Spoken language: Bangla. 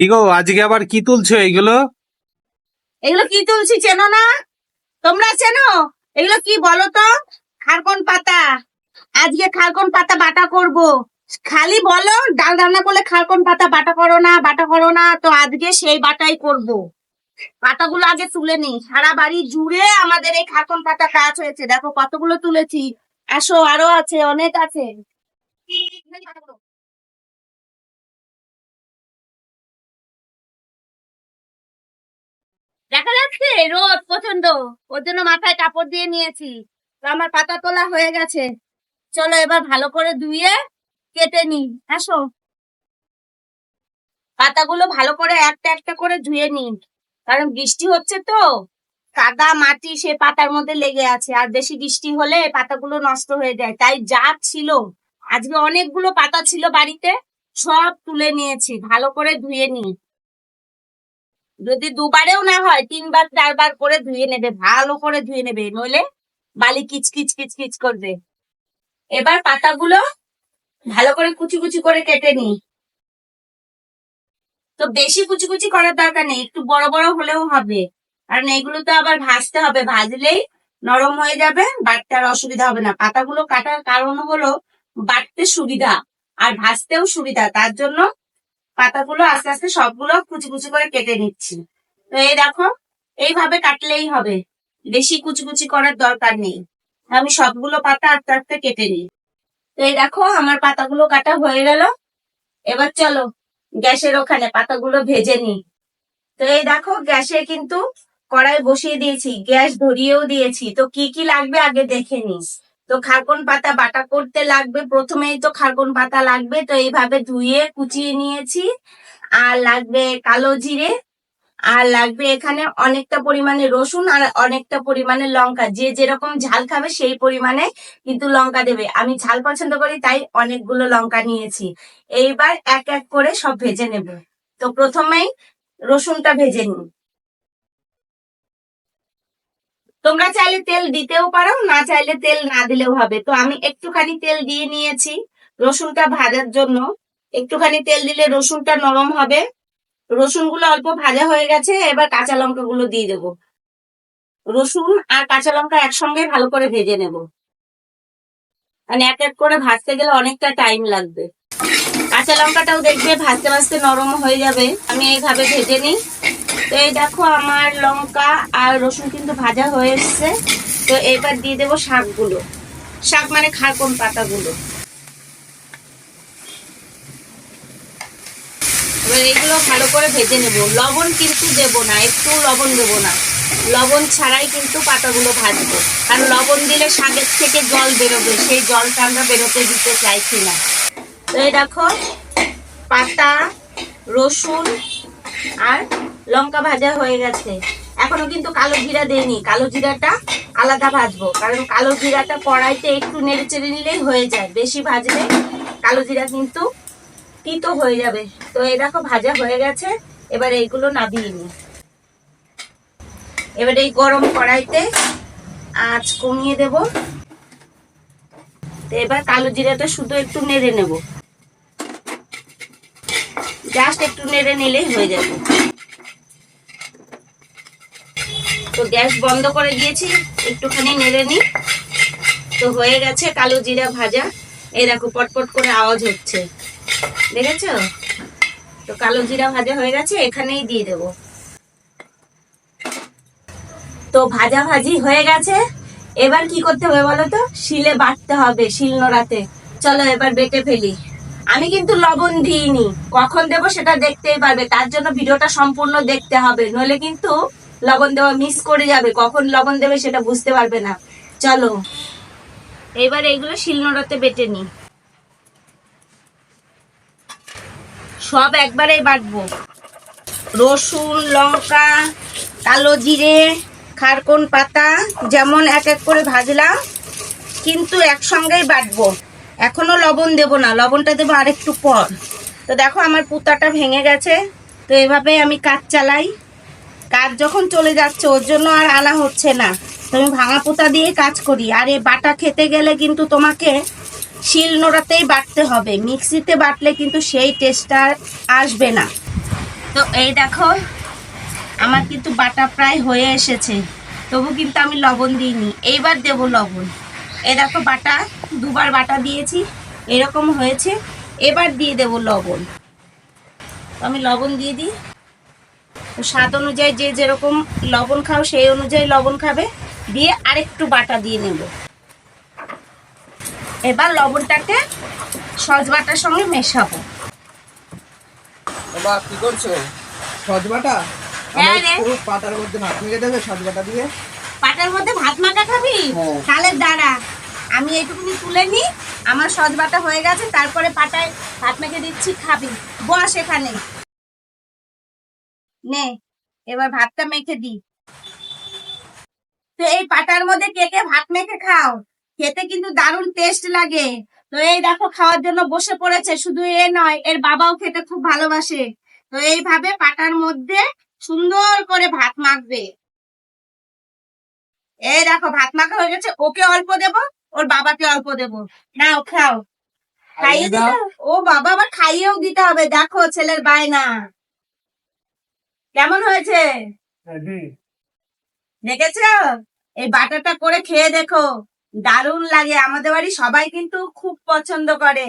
কি গো আজকে আবার কি তুলছো এইগুলো? এগুলো কি তুলছি চেনো না? তোমরা চেনো? এগুলো কি বলো তো খারকন পাতা। আজকে খারকন পাতা বাটা করব। খালি বলো, ডাল রান্না করলে খারকন পাতা বাটা করো না, বাটা করো না, তো আজকে সেই বাটাই করব। পাতাগুলো আগে তুলে নি সারা বাড়ি জুড়ে আমাদের এই খারকন পাতা কাজ হয়েছে। দেখো কতগুলো তুলেছি। আসো, আরও আছে, অনেক আছে। দেখা যাচ্ছে? রোদ প্রচণ্ড ওর জন্য মাথায় কাপড় দিয়ে নিয়েছি। তো আমার পাতা তোলা হয়ে গেছে। চলো এবার ভালো করে ধুয়ে কেটে নি আসো। পাতাগুলো ভালো করে একটা একটা করে ধুয়ে নিন। কারণ বৃষ্টি হচ্ছে তো। কাদা মাটি সে পাতার মধ্যে লেগে আছে। আর বেশি বৃষ্টি হলে পাতাগুলো নষ্ট হয়ে যায়। তাই যা ছিল, আজকে অনেকগুলো পাতা ছিল বাড়িতে, সব তুলে নিয়েছি। ভালো করে ধুয়ে নিই। যদি দুবারেও না হয়, তিনবার, চারবার করে ধুয়ে নেবে, ভালো করে ধুয়ে নেবে, নইলে বালি কিচকিচ কিচকিচ করবে। এবার পাতাগুলো ভালো করে কুচি কুচি করে কেটে নি তো বেশি কুচি কুচি করার দরকার নেই, একটু বড় বড় হলেও হবে। কারণ এগুলো তো আবার ভাজতে হবে, ভাজলেই নরম হয়ে যাবে, বাটতে আর অসুবিধা হবে না। পাতাগুলো কাটার কারণ হলো বাটতে সুবিধা, আর ভাজতেও সুবিধা, তার জন্য পাতাগুলো আস্তে আস্তে সবগুলো কুচি কুচি করে কেটে নিচ্ছি। তো এই দেখো, এইভাবে কাটলেই হবে। বেশি কুচি কুচি করার দরকার নেই। আমি সবগুলো পাতা আস্তে আস্তে কেটে নিই। তো এই দেখো, আমার পাতাগুলো কাটা হয়ে গেল। এবার চলো, গ্যাসের ওখানে পাতাগুলো ভেজে নিই। তো এই দেখো, গ্যাসে কিন্তু কড়াই বসিয়ে দিয়েছি, গ্যাস ধরিয়েও দিয়েছি। তো কি কি লাগবে আগে দেখে নিস। তো খারকন পাতা বাটা করতে লাগবে। প্রথমেই তো খারকন পাতা লাগবে, তো এইভাবে ধুয়ে কুচিয়ে নিয়েছি। আর লাগবে কালো জিরে, আর লাগবে এখানে অনেকটা পরিমাণে রসুন আর অনেকটা পরিমাণে লঙ্কা। যে যেরকম ঝাল খাবে সেই পরিমাণে কিন্তু লঙ্কা দেবে। আমি ঝাল পছন্দ করি, তাই অনেকগুলো লঙ্কা নিয়েছি। এইবার এক এক করে সব ভেজে নেব। তো প্রথমেই রসুনটা ভেজে নিই। তোমরা চাইলে তেল দিতেও পারো, না চাইলে তেল না দিলেও হবে। তো আমি একটুখানি তেল দিয়ে নিয়েছি রসুনটা ভাজার জন্য। একটুখানি তেল দিলে রসুনটা নরম হবে। রসুনগুলো অল্প ভাজা হয়ে গেছে, এবার কাঁচা লঙ্কা গুলো দিয়ে দেবো। রসুন আর কাঁচা লঙ্কা একসঙ্গে ভালো করে ভেজে নেব। মানে এক এক করে ভাজতে গেলে অনেকটা টাইম লাগবে। কাঁচা লঙ্কাটাও দেখবে ভাজতে ভাজতে নরম হয়ে যাবে। আমি এইভাবে ভেজে নিই। তো এই দেখো আমার লঙ্কা আর রসুন কিন্তু ভাজা হয়ে এসছে। তো এবার দিয়ে দেবো শাকগুলো। শাক মানে খারকন পাতাগুলো। এবার এইগুলো ভালো করে ভেজে নেব। লবণ কিন্তু দেব না, একটু লবণ দেব না। লবণ ছাড়াই কিন্তু পাতাগুলো ভাজবো। আর লবণ দিলে শাকের থেকে জল বেরোবে, সেই জলটা আমরা বেরোতে দিতে চাইছি না তো এই দেখো, পাতা, রসুন আর লঙ্কা ভাজা হয়ে গেছে। এখনও কিন্তু কালো জিরা দেয়নি কালো জিরাটা আলাদা ভাজবো। কারণ কালো জিরাটা কড়াইতে একটু নেড়ে চেড়ে নিলেই হয়ে যায়। বেশি ভাজলে কালো জিরা কিন্তু তিতো হয়ে যাবে। তো এই দেখো, ভাজা হয়ে গেছে। এবার এইগুলো নাবিয়ে নি এবার এই গরম কড়াইতে আঁচ কমিয়ে দেব। তো এবার কালো জিরাটা শুধু একটু নেড়ে নেব। জাস্ট একটু নেড়ে নিলেই হয়ে যাবে। তো গ্যাস বন্ধ করে দিয়েছি, একটুখানি নেড়ে নি তো হয়ে গেছে কালো জিরা ভাজা। এই দেখো, পটপট করে আওয়াজ হচ্ছে। দেখেছ? তো কালো জিরা ভাজা হয়ে গেছে, এখানেই দিয়ে দেব। তো ভাজা ভাজি হয়ে গেছে। এবার কি করতে হবে বলো তো? শিলে বাটতে হবে, শিল নোড়াতে। চলো এবার বেটে ফেলি। আমি কিন্তু লবণ দিইনি। কখন দেব সেটা দেখতেই পারবে। তার জন্য ভিডিওটা সম্পূর্ণ দেখতে হবে। নইলে কিন্তু লবণ দেওয়া মিস করে যাবে। কখন লবণ দেবে সেটা বুঝতে পারবে না। চলো। এবার এইগুলো শিলনোড়াতে বেটে নি সব একবারেই বাটবো। রসুন, লঙ্কা, কালো জিরে, খারকন পাতা, যেমন এক এক করে ভাজলাম, কিন্তু একসঙ্গেই বাটবো। এখনও লবণ দেব না। লবণটা দেবো আরেকটু পর। তো দেখো আমার পুতাটা ভেঙে গেছে। তো এভাবে আমি কাজ চালাই। কাজ যখন চলে যাচ্ছে, ওর জন্য আর আনা হচ্ছে না। তুমি ভাঙা পোতা দিয়ে কাজ করি। আর এই বাটা খেতে গেলে কিন্তু তোমাকে শিল নোড়াতেই বাটতে হবে। মিক্সিতে বাটলে কিন্তু সেই টেস্টটা আসবে না। তো এই দেখো, আমার কিন্তু বাটা প্রায় হয়ে এসেছে। তবু কিন্তু আমি লবণ দিইনি। এইবার দেব লবণ। এই দেখো বাটা, দুবার বাটা দিয়েছি। এরকম হয়েছে। এবার দিয়ে দেব লবণ। আমি লবণ দিয়ে দিই। তো স্বাদ অনুযায়ী যে যেরকম লবণ খাও সেই অনুযায়ী লবণ খাবে। দিয়ে আরেকটু বাটা দিয়ে নেব। এবার লবণটাকে সজবাটার সঙ্গে মেশাবো। বাবা কি করছ? সজবাটা হ্যাঁ রে। পুরো পাতার মধ্যে ভাত মেখে দেবে সজবাটা দিয়ে। পাটার মধ্যে ভাত মাখা খাবি? হ্যাঁ। তাহলে দাঁড়া আমি এইটুকুনি তুলে নি আমার সজবাটা হয়ে গেছে তারপরে পাটায় ভাত মেখে দিচ্ছি খাবি। বস এখানে। নে এবার ভাতটা মেখে দি। তো এই পাটার মধ্যে কে কে ভাত মেখে খাও? খেতে কিন্তু দারুণ টেস্ট লাগে। তো এই দেখো খাওয়ার জন্য বসে পড়েছে শুধু এ নয় এর বাবাও খেতে খুব ভালোবাসে। তো এইভাবে পাটার মধ্যে সুন্দর করে ভাত মাখবে। এই দেখো ভাত মাখা হয়ে গেছে ওকে অল্প দেব ওর বাবাকে অল্প দেব। নাও খাও। খাইয়ে দিতে ও বাবা আবার খাইয়েও দিতে হবে দেখো ছেলের বায়না। কেমন হয়েছে? দেখেছ? এই বাটারটা করে খেয়ে দেখো। দারুণ লাগে। আমাদের বাড়ি সবাই কিন্তু খুব পছন্দ করে।